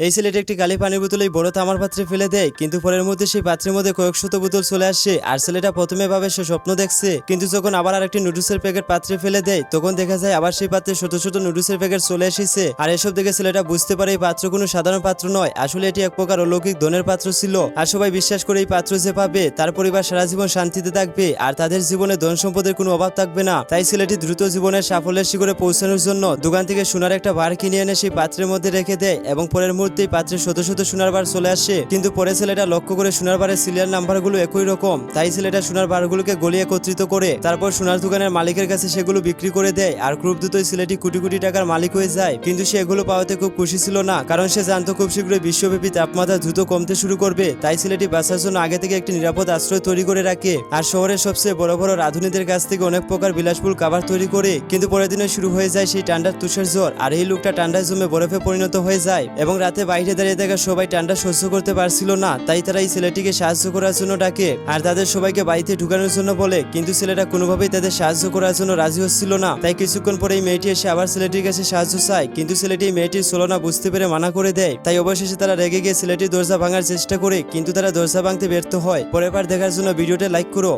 এই ছেলেটি একটি কালি পানির বোতল এই বড় তামার পাত্রে ফেলে দেয়, কিন্তু পরের মধ্যে সেই পাত্রের মধ্যে কয়েক শত বোতল চলে আসে। আর ছেলেটা প্রথমে ভাবে সে স্বপ্ন দেখছে, কিন্তু যখন আবার আরেকটি নুডলসের প্যাকেট পাত্রে ফেলে দেয়, তখন দেখা যায় আবার সেই পাত্রে ছোট ছোট নুডলসের প্যাকেট চলে এসেছে। আর এসব দেখে ছেলেটা বুঝতে পারে এই পাত্র কোনো সাধারণ পাত্র নয়, আসলে এটি এক প্রকার অলৌকিক ধনের পাত্র ছিল। আর সবাই বিশ্বাস করে এই পাত্র যে পাবে, তার পরিবার সারা জীবন শান্তিতে থাকবে, আর তাদের জীবনে ধন সম্পদের কোনো অভাব থাকবে না। তাই ছেলেটি দ্রুত জীবনের সাফল্যের শিখরে পৌঁছানোর জন্য দোকান থেকে সোনার একটা বার কিনে এনে সেই পাত্রের মধ্যে রেখে দেয় এবং পরের মুহূর্তেই পাত্রে শত শত সোনার বার চলে আসে। কিন্তু পরে ছেলেটা লক্ষ্য করে সোনার বারের সিরিয়াল নাম্বারগুলো একই রকম। তাই ছেলেটা সোনার বারগুলোকে গলিয়ে একত্রিত করে, তারপর সোনার দোকানের মালিকের কাছে সেগুলো বিক্রি করে দেয়। আর খুব দ্রুতই ছেলেটি কোটি কোটি টাকার মালিক হয়ে যায়। কিন্তু সে এগুলো পাওয়াতে খুব খুশি ছিল না, কারণ সে জানতো খুব শীঘ্রই বিশ্বব্যাপী তাপমাত্রা দ্রুত কমতে শুরু করবে। তাই ছেলেটি বাঁচার জন্য আগে থেকে একটি নিরাপদ আশ্রয় তৈরি করে রাখে। আর শহরের সবচেয়ে বড় বড় রাঁধুনিদের কাছ থেকে অনেক প্রকার বিলাসবহুল খাবার তৈরি করে। কিন্তু পরের দিনে শুরু হয়ে যায় সেই ঠান্ডার তুষার জ্বর আর এই লোকটা ঠান্ডায় জমে বরফে পরিণত হয়ে যায় এবং রাতে বাইরে দাঁড়িয়ে থাকা সবাই ঠান্ডা সহ্য করতে পারছিল না, তাই তারা এই ছেলেটিকে সাহায্য করার জন্য ডাকে। আর তাদের সবাইকে বাড়িতে ঢুকানোর জন্য বলে, কিন্তু ছেলেটা কোনোভাবেই তাদের সাহায্য করার জন্য রাজি হচ্ছিল না। তাই কিছুক্ষণ পরে এই মেয়েটি এসে আবার ছেলেটির কাছে সাহায্য চায়, কিন্তু ছেলেটি মেয়েটির ছলনা বুঝতে পেরে মানা করে দেয়। তাই অবশেষে তারা রেগে গিয়ে ছেলেটির দরজা ভাঙার চেষ্টা করে, কিন্তু তারা দরজা ভাঙতে ব্যর্থ হয়। পরের বার দেখার জন্য ভিডিওটা লাইক করো।